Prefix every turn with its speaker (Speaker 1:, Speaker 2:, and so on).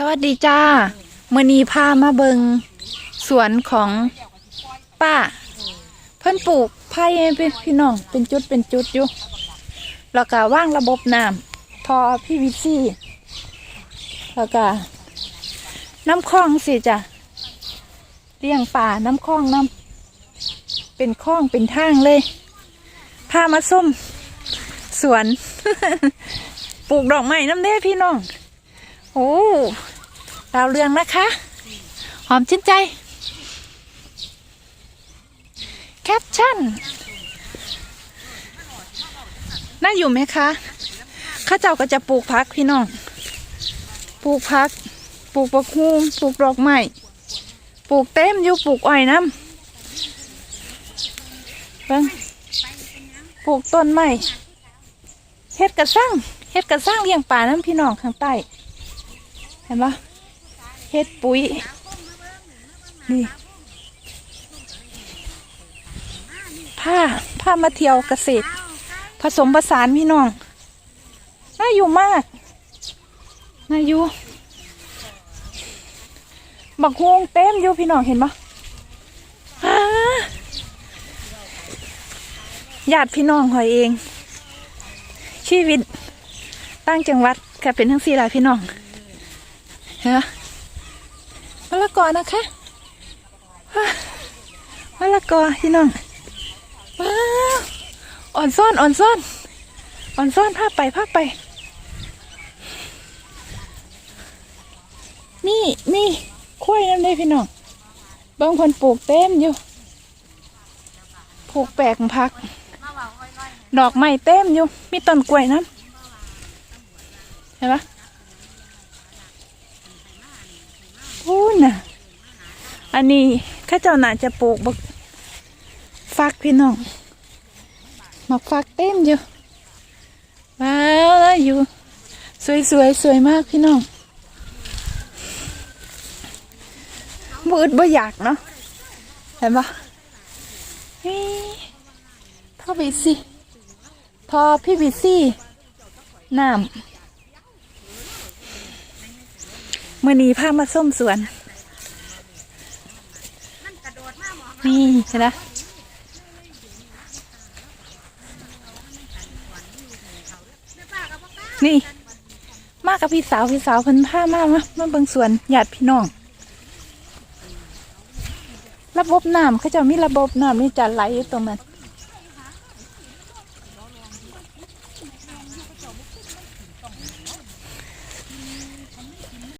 Speaker 1: สวัสดีจ้ามื่อนี้พามาเบิงสวนของป้า เพิ่นปลูกไผ่เป็นพี่น้องเป็นจุดเป็นจุดอยู่แล้วก็ว่างระบบน้ำทอพี่วีซีแล้วก็น้ำคลองสิจ้ะเลี้ยงป่าน้ำคลองน้ำเป็นคลองเป็นทางเลยพามาส้มสวน ปลูกดอกไม้น้ำเด้พี่น้อง อ้ ดาวเรืองนะคะ หอมชื่นใจ แคปชั่น น่าอยู่ไหมคะ ข้าเจ้าก็จะปลูกพักพี่น้อง ปลูกพัก ปลูกประคูมปลูกดอกไม้ปลูกเต็มอยู่ปลูกอ้อยน้ำเบิ่งปลูกต้นไม้เฮ็ดกระสร้างเฮ็ดกระสร้างเลี้ยงป่าน้ำพี่น้องข้างใต้ เห็นปะเฮ็ดปุ๋ย นี่ผ้าผ้ามาเที่ยวเกษตร ผสมผสานพี่น้อง น่าอยู่มาก น่าอยู่ บักฮวงเต็มอยู่พี่น้องเห็นปะอ้าญาติพี่น้องหอยเอง ชีวิตตั้งจังหวัดก็เป็นทั้งสี่หลายพี่น้อง เห็นปะมะละกอนะคะมะละกอพี่น้องว้าวอ่อนซ่อนอ่อนซ่อนอ่อนซ่อนภาพไปภาพไป นี่นี่คุ้ยน้ำได้พี่น้องบางคนปลูกเต็มอยู่ปลูกแปลกพัก ดอกไม้เต็มอยู่ มีต้นกล้วยน้ำเห็นปะพูนน่ะ อันนี้ข้าเจ้าน่าจะปลูกบักฟักพี่น้องมักฟักเต็มอยู่ว้าวอยู่ สวยสวยๆสวยมากพี่น้องบืดบ่อยากเนาะเห็นปะเฮ้ยเข้าไปสิพอพี่บิซี่น้ำมื่อนี้พามาส้มสวน นี่ใช่ไหมนี่ มากับพี่สาวพี่สาวเพิ่นผ้ามากมามาเบางสวนหยาดพี่น้อง ระบบน้ำเขาจะมีระบบน้ำนี่จะไหลตัวมัน